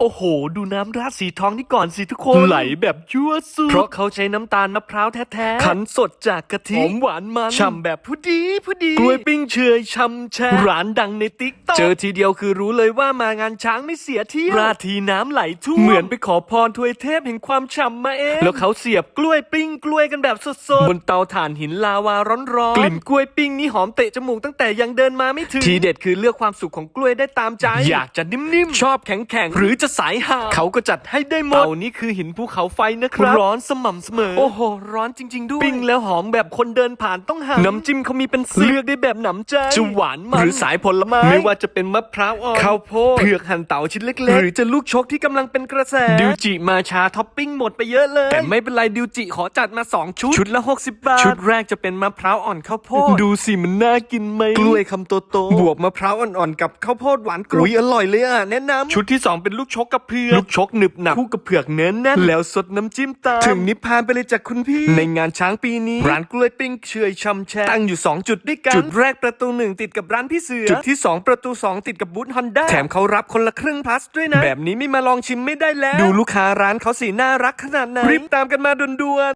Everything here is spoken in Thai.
โอ้โห ดูน้ำราดสีทองนี่ก่อนสิทุกคน ไหลแบบยั่วสุด เพราะเขาใช้น้ำตาลมะพร้าวแท้ๆ ขันสดจากกะทิ หอมหวานมัน ฉ่ำแบบผู้ดีผู้ดี กล้วยปิ้งเชยช่ำแช่ร้านดังในติ๊กต็อกเจอทีเดียวคือรู้เลยว่ามางานช้างไม่เสียเที่ยวราดทีน้ำไหลทุ่วมเหมือนไปขอพรทวยเทพแห่งความฉ่ำมาเอง แล้วเขาเสียบกล้วยปิ้งกล้วยกันแบบสดๆ บนเตาถ่านหินลาวาร้อนๆ กลิ่นกล้วยปิ้งนี่หอมเตะจมูกตั้งแต่ยังเดินมาไม่ถึง ทีเด็ดคือเลือกความสุขของกล้วยได้ตามใจ อยากจะนิ่มๆ ชอบแข็งๆ หรือจะสายห่าเขาก็จัดให้ได้หมดเตานี่คือหินภูเขาไฟนะครับร้อนสม่ำเสมอ โอ้โห ร้อนจริง ๆ ด้วย ปิ้งแล้วหอมแบบคนเดินผ่านต้องหาน้ำจิ้มเขามีเป็นสิบเลือกได้แบบหนำใจจะหวานมันหรือสายผลไม้ไม่ว่าจะเป็นมะพร้าวอ่อนข้าวโพดเผือกหั่นเต๋าชิ้นเล็กๆหรือจะลูกชกที่กำลังเป็นกระแสดิวจิมาชาท็อปปิ้งหมดไปเยอะเลย แต่ไม่เป็นไรดิวจิขอจัดมา 2 ชุด ชุดละ 60 บาท ชุดแรกจะเป็นมะพร้าวอ่อนข้าวโพดดูสิมันน่ากินไหมกล้วยคำโตๆบวกมะพร้าวอ่อนๆกับข้าวโพดหวานกรุบอร่อยเลยอะแนะนำชุดที่ 2 เป็นลูกชกกับเผือกลูกชกหนึบหนับคู่กับเผือกเนื้อแน่นแล้วสดน้ำจิ้มตามถึงนิพพานไปเลยจากคุณพี่ ในงานช้างปีนี้ ร้านกล้วยปิ้งเชยชำแช่ตั้งอยู่ 2 จุดด้วยกัน จุดแรกประตูหนึ่งติดกับร้านพี่เสือ จุดที่ 2 ประตู 2 ติดกับบูธฮอนด้าแถมเขารับคนละครึ่งพลัสด้วยนะ แบบนี้ไม่มาลองชิมไม่ได้แล้ว ดูลูกค้าร้านเขาสีน่ารักขนาดไหนรีบตามกันมาด่วนๆ